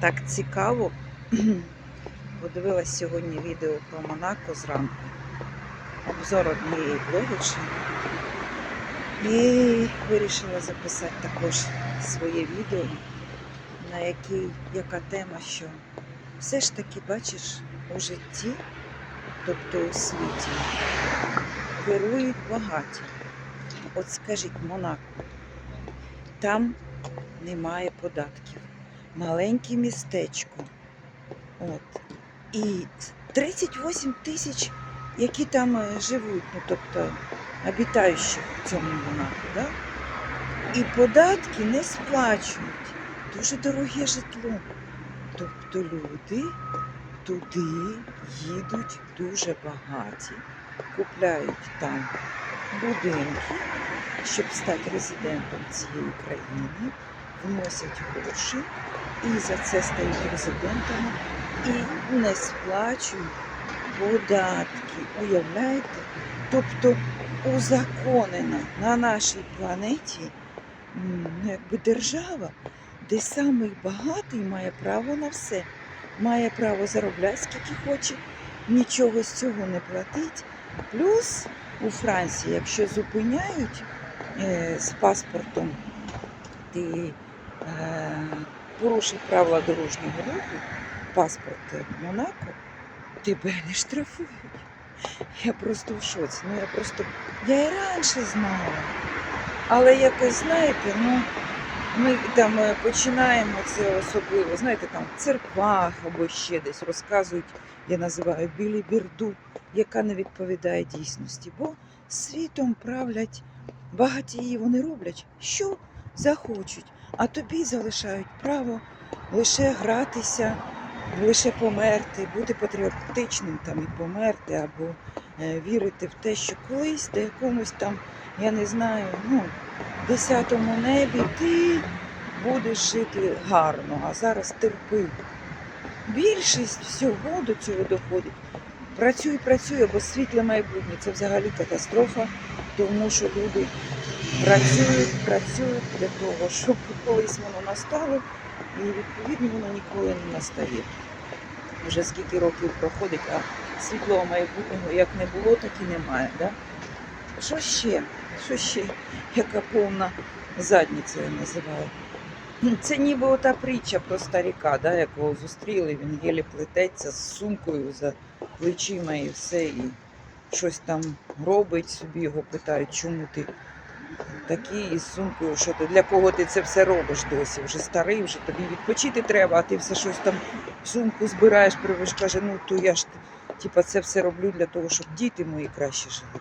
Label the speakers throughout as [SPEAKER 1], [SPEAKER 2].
[SPEAKER 1] так цікаво. Подивилась сьогодні відео про Монако зранку. Обзор однієї блогерші. І вирішила записати також своє відео, на якій яка тема, що все ж таки бачиш у житті, тобто у світі, керують багаті. От скажіть, Монако, там немає податків. Маленьке містечко. От. І 38 тисяч, які там е, живуть, ну тобто обітаючих в цьому Монако, да? і податки не сплачують. Дуже дороге житло. Тобто люди туди їдуть дуже багаті, купляють там будинки, щоб стати резидентом цієї країни, вносять гроші і за це стають резидентами і не сплачують податки. Уявляєте? Тобто узаконена на нашій планеті ну, якби держава, де самий багатий має право на все, має право заробляти скільки хоче, нічого з цього не платить. Плюс у Франції, якщо зупиняють е, з паспортом, ти порушив правила дорожнього руху, паспорт Монако, тебе не штрафують. Я просто в шоці. Ну я просто я і раніше знала. Але якось, знаєте, ну ми там е, починаємо це особливо, знаєте, там в церквах або ще десь розказують, я називаю білі бірду, яка не відповідає дійсності. Бо світом правлять багатії, вони роблять, що захочуть, а тобі залишають право лише гратися, лише померти, бути патріотичним там і померти, або е, вірити в те, що колись до якомусь там, я не знаю, ну, десятому небі ти будеш жити гарно, а зараз терпи. Більшість всього до цього доходить. Працюй, працюй, бо світле майбутнє це взагалі катастрофа, тому що люди працюють, працюють для того, щоб колись воно настало, і відповідно воно ніколи не настає. Вже скільки років проходить, а світлого майбутнього як не було, так і немає. Да? Що ще? Що ще? Яка повна задниця я називаю. Це ніби ота притча про старіка, да, якого зустріли, він єлі плететься з сумкою за плечима і все, і щось там робить собі, його питають, чому ти такий із сумкою, що ти для кого ти це все робиш досі? Вже старий, вже тобі відпочити треба, а ти все щось там в сумку збираєш, привиш, каже, ну то я ж типа, це все роблю для того, щоб діти мої краще жили.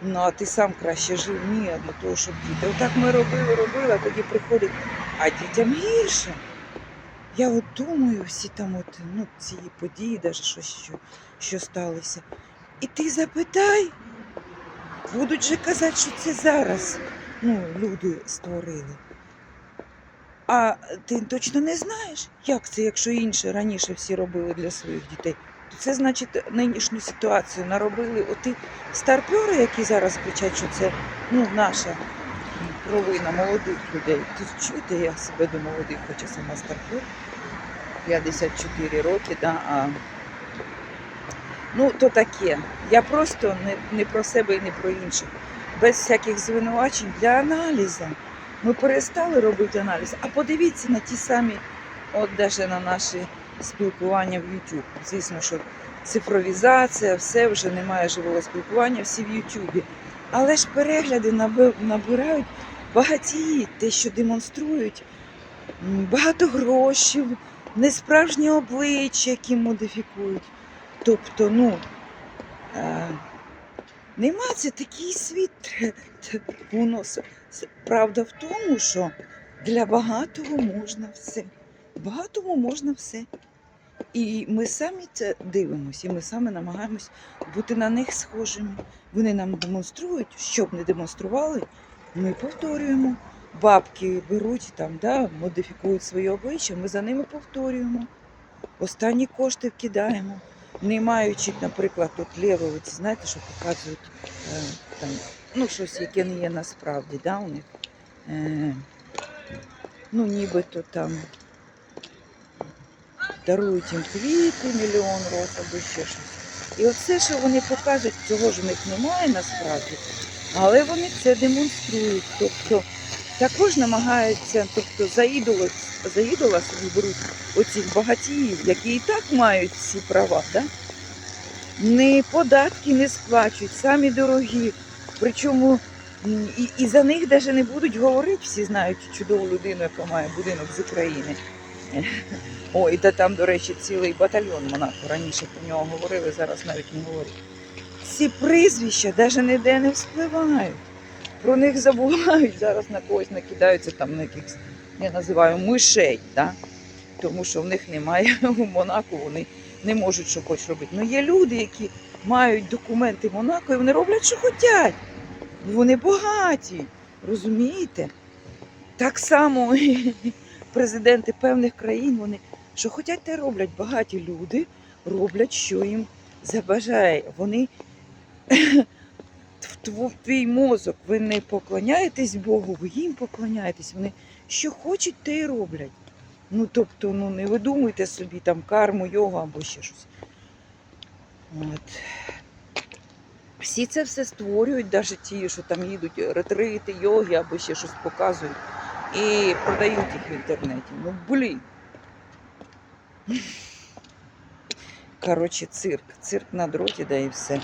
[SPEAKER 1] Ну, а ти сам краще жив, ні, а для того, щоб діти. Отак ми робили, робили, а тоді приходить, а дітям гірше. Я от думаю, всі там от, ну, ці події, навіть щось, що, що сталося. І ти запитай, будуть же казати, що це зараз ну, люди створили. А ти точно не знаєш, як це, якщо інше раніше всі робили для своїх дітей. То це значить нинішню ситуацію наробили оті старпьори, які зараз кричать, що це ну, наша провина молодих людей. Тут чуєте, я себе до молодих, хоча сама старпьор. 54 роки, да, а ну то таке. Я просто не, не про себе і не про інших. Без всяких звинувачень для аналізу. Ми перестали робити аналіз. А подивіться на ті самі, от навіть на наші спілкування в YouTube. Звісно, що цифровізація, все вже немає живого спілкування, всі в Ютубі. Але ж перегляди набирають багатії, те, що демонструють, багато грошей, несправжні обличчя, які модифікують. Тобто, ну, е, нема це такий світ. тре- тре- Воно с- с- правда в тому, що для багатого можна все. Багатому можна все. І ми самі це дивимося, і ми самі намагаємось бути на них схожими. Вони нам демонструють, що б не демонстрували, ми повторюємо. Бабки беруть там, да, модифікують свої обличчя, ми за ними повторюємо. Останні кошти вкидаємо, не маючи, наприклад, тут лєвовиці, знаєте, що показують е, там, ну, щось, яке не є насправді, да, у них. Е, ну, нібито там дарують їм квіти, мільйон роз або ще щось. І оце, що вони показують, цього ж у них немає насправді, але вони це демонструють. Тобто також намагаються, тобто за ідола, за ідола собі беруть оцих багатіїв, які і так мають всі права, да? не податки не сплачують, самі дорогі. Причому і, і за них навіть не будуть говорити, всі знають чудову людину, яка має будинок з України. Ой, та там, до речі, цілий батальйон Монако. Раніше про нього говорили, зараз навіть не говорять. Ці прізвища навіть ніде не вспливають. Про них забувають, зараз на когось накидаються там на якихось, я називаю мишей, да? тому що в них немає у Монако, вони не можуть що хоч робити. Ну є люди, які мають документи Монако і вони роблять, що хочуть. Вони багаті, розумієте? Так само президенти певних країн, вони що хочуть, те роблять. Багаті люди роблять, що їм забажає. Вони твій мозок, ви не поклоняєтесь Богу, ви їм поклоняєтесь. Вони що хочуть, те й роблять. Ну, тобто, ну не видумуйте собі там карму, йогу або ще щось. От. Всі це все створюють, навіть ті, що там їдуть ретрити, йоги або ще щось показують і продають їх в інтернеті. Ну, блін. Коротше, цирк. Цирк на дроті, да і все.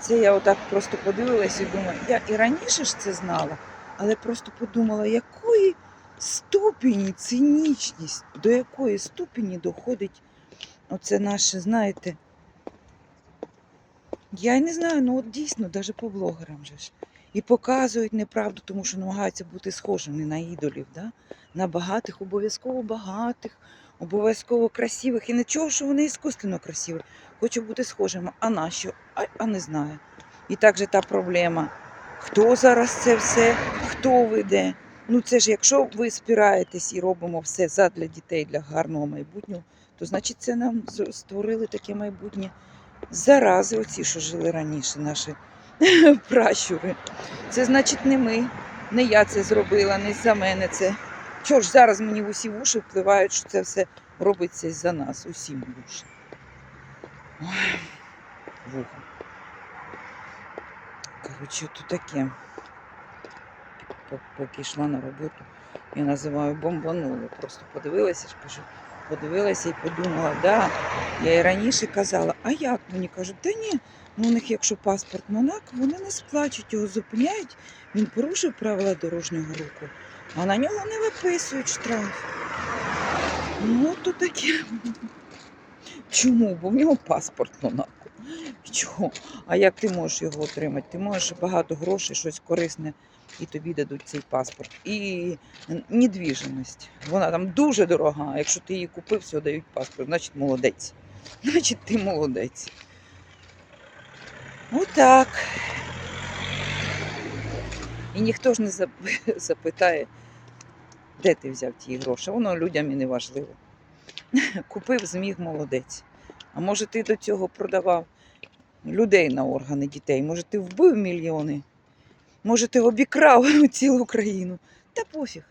[SPEAKER 1] Це я отак просто подивилася і думаю, я і раніше ж це знала, але просто подумала, якої ступені цинічність, до якої ступені доходить оце наше, знаєте. Я й не знаю, ну от дійсно, навіть по блогерам же ж. І показують неправду, тому що намагаються бути схожими на ідолів, да? на багатих, обов'язково багатих, обов'язково красивих. І нічого, що вони іскусственно красиві. Хочу бути схожими. А на що? А, а не знаю. І так же та проблема. Хто зараз це все, хто веде? Ну це ж якщо ви спираєтесь і робимо все задля дітей, для гарного майбутнього, то значить це нам створили таке майбутнє. Зарази, оці, що жили раніше, наші пращури. Це значить не ми, не я це зробила, не за мене це. Чого ж зараз мені в усі вуші впливають, що це все робиться за нас, усім вуші. уші. Ой, вуха. Коротше, тут таке. Поки йшла на роботу, я називаю бомбанули. Просто подивилася ж кажу, подивилася і подумала, да, я і раніше казала, а як мені кажуть, та ні, ну у них якщо паспорт Монако, вони не сплачуть, його зупиняють, він порушив правила дорожнього руху, а на нього не виписують штраф. Ну, то таке. Чому? Бо в нього паспорт Монако. Чого? А як ти можеш його отримати? Ти можеш багато грошей, щось корисне, і тобі дадуть цей паспорт. І недвіжимость. Вона там дуже дорога. Якщо ти її купив, все дають паспорт, значить молодець. Значить, ти молодець. Отак. І ніхто ж не запитає, де ти взяв ті гроші. Воно людям і не важливо. Купив, зміг молодець. А може ти до цього продавав людей на органи дітей? Може, ти вбив мільйони? Може, ти обікрав цілу країну? Та пофіг.